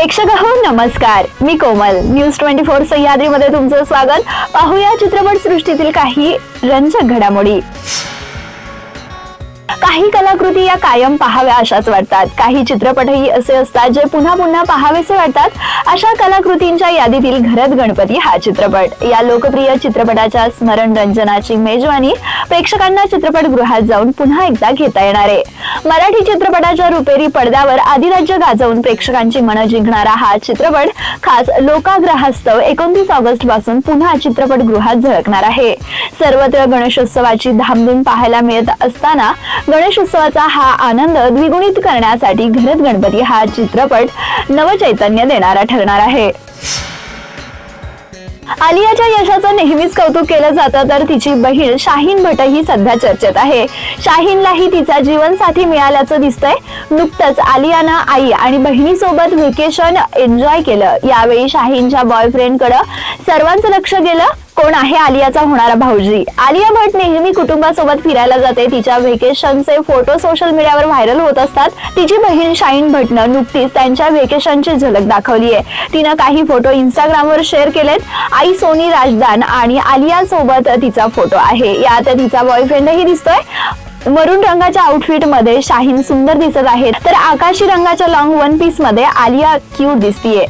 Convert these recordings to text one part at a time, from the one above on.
प्रेक्षक हो नमस्कार. मी कोमल. न्यूज ट्वेंटी फोर सह्याद्रीमध्ये तुमचं स्वागत. पाहूया चित्रपट सृष्टीतील काही रंजक घडामोडी. काही कलाकृती या कायम पाहाव्या अशाच वाटतात. काही चित्रपटही असे असतात जे पुन्हा पुन्हा पाहावेसे वाटतात. अशा कलाकृतींच्या यादीतील घरत गणपती हा चित्रपट. या लोकप्रिय चित्रपटाच्या स्मरण रंजनाची मेजवानी प्रेक्षकांना चित्रपटगृहात जाऊन पुन्हा एकदा घेता येणार. आहे मराठी चित्रपटाच्या रुपेरी पडद्यावर आदिराज्य गाजवून प्रेक्षकांची मनं जिंकणारा हा चित्रपट खास लोकाग्रहास्तव एकोणतीस ऑगस्टपासून पुन्हा चित्रपटगृहात झळकणार आहे. सर्वत्र गणेशोत्सवाची धामधूम पाहायला मिळत असताना गणेशोत्सवाचा हा आनंद द्विगुणित करण्यासाठी घरत गणपती हा चित्रपट नवचैतन्य देणारा ठरणार आहे. आलियाच्या यशाचं नेहमीच कौतुक केलं जातं तर तिची बहीण शाहीन भट ही सध्या चर्चेत आहे. शाहीनलाही तिचा जीवनसाथी मिळाल्याचं दिसतंय. नुकतंच आलियानं आई आणि बहिणीसोबत व्हेकेशन एन्जॉय केलं. यावेळी शाहीनच्या बॉयफ्रेंडकडं सर्वांचं लक्ष गेलं. कोण आहे आलियाचा होणारा भाऊजी? आलिया भट नेहमी कुटुंबासोबत फिरायला जाते. तिच्या व्हेकेशनचे फोटो सोशल मीडियावर व्हायरल होत असतात. तिची बहीण शाईन भटनं नुकतीच त्यांच्या व्हेकेशनची झलक दाखवली आहे तिनं काही फोटो इंस्टाग्रामवर शेअर केलेत. आई सोनी राजदान आणि आलिया सोबत तिचा फोटो आहे. यात तिचा बॉयफ्रेंडही दिसतोय. मरून रंगाच्या आउटफिटमध्ये शाहीन सुंदर दिसत आहे तर आकाशी रंगाच्या लॉंग वन पीसमध्ये आलिया क्यूट दिसतीये.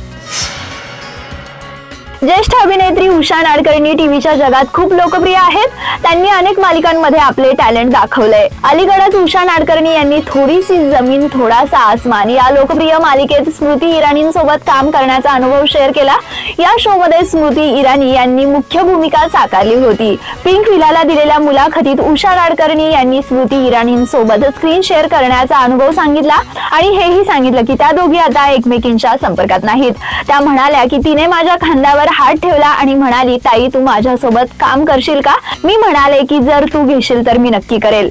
ज्येष्ठ अभिनेत्री उषा नाडकर्णी टीव्हीच्या जगात खूप लोकप्रिय आहेत. त्यांनी अनेक मालिकांमध्ये आपले टॅलेंट दाखवलंय. अलीकडेच उषा नाडकर्णी यांनी थोडीशी जमीन थोडासा आसमान या लोकप्रिय मालिकेत स्मृती इराणींसोबत काम करण्याचा अनुभव शेअर केला. या शो मध्ये स्मृती इराणी यांनी मुख्य भूमिका साकारली होती. पिंक विलाला दिलेल्या मुलाखतीत उषा नाडकर्णी यांनी स्मृती इराणींसोबत स्क्रीन शेअर करण्याचा अनुभव सांगितला आणि हेही सांगितलं की त्या दोघी आता एकमेकींच्या संपर्कात नाहीत. त्या म्हणाल्या की तिने माझ्या खांद्यावर हात ठेवला आणि म्हणाली ताई तू माझ्यासोबत काम करशील का? मी म्हणाले की जर तू घेशील तर मी नक्की करेल.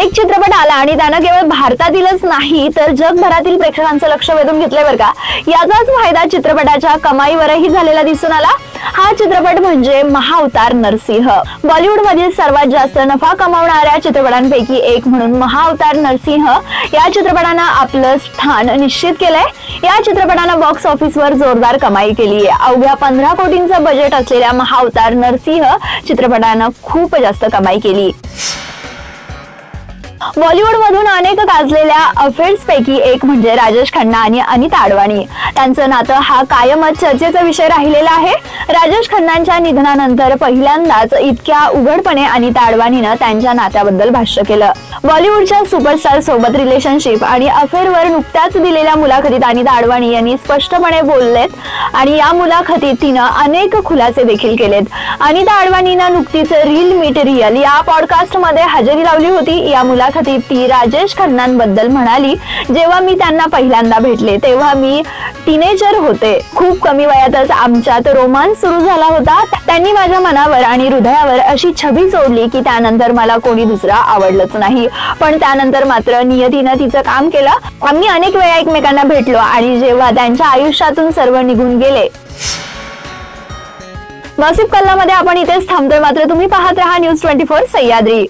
एक चित्रपट आला आणि त्यानं केवळ भारतातीलच नाही तर जगभरातील प्रेक्षकांचं लक्ष वेधून घेतलंय बरं का. याचाच फायदा चित्रपटाच्या कमाईवरही झालेला दिसून आला. हा चित्रपट म्हणजे महाअवतार नरसिंह. बॉलिवूड मधील सर्वात जास्त नफा कमावणाऱ्या चित्रपटांपैकी एक म्हणून महाअवतार नरसिंह या चित्रपटानं आपलं स्थान निश्चित केलंय. या चित्रपटानं बॉक्स ऑफिसवर जोरदार कमाई केली आहे अवघ्या पंधरा कोटींचं बजेट असलेल्या महाअवतार नरसिंह चित्रपटानं खूप जास्त कमाई केली. बॉलिवूड मधून अनेक गाजलेल्या अफेअर्स पैकी एक म्हणजे राजेश खन्ना आणि अनिता अडवाणी त्यांचं नातं हा कायमच चर्चेचा विषय राहिलेला आहे. राजेश खन्नांच्या निधनानंतर पहिल्यांदाच इतक्या उघडपणे अनिता अडवाणीनं त्यांच्या नात्याबद्दल भाष्य केलं. बॉलिवूडच्या सुपरस्टार सोबत रिलेशनशिप आणि अफेअरवर नुकत्याच दिलेल्या मुलाखतीत अनिता अडवाणी यांनी स्पष्टपणे बोललेत आणि या मुलाखतीत तिनं अनेक खुलासे देखील केलेत. अनिता अडवाणीनं नुकतीच रील मीट रियल या पॉडकास्टमध्ये हजेरी लावली होती. या मुलाखतीत ती राजेश खन्नांबद्दल म्हणाली जेव्हा मी त्यांना पहिल्यांदा भेटले तेव्हा मी टीनेजर होते. खूप कमी वयातच आमच्यात रोमांस सुरू झाला होता. त्यांनी माझ्या मनावर आणि हृदयावर अशी छबी सोडली की त्यानंतर मला कोणी दुसरा आवडलंच नाही. पण त्यानंतर मात्र नियतीनं तिचं काम केलं. आम्ही अनेक वेळा एकमेकांना भेटलो आणि जेव्हा त्यांच्या आयुष्यातून सर्व निघून गेले. गॉसिप कल्लामध्ये आपण इथेच थांबतोय. मात्र तुम्ही पाहत राहा न्यूज ट्वेंटी फोर सह्याद्री.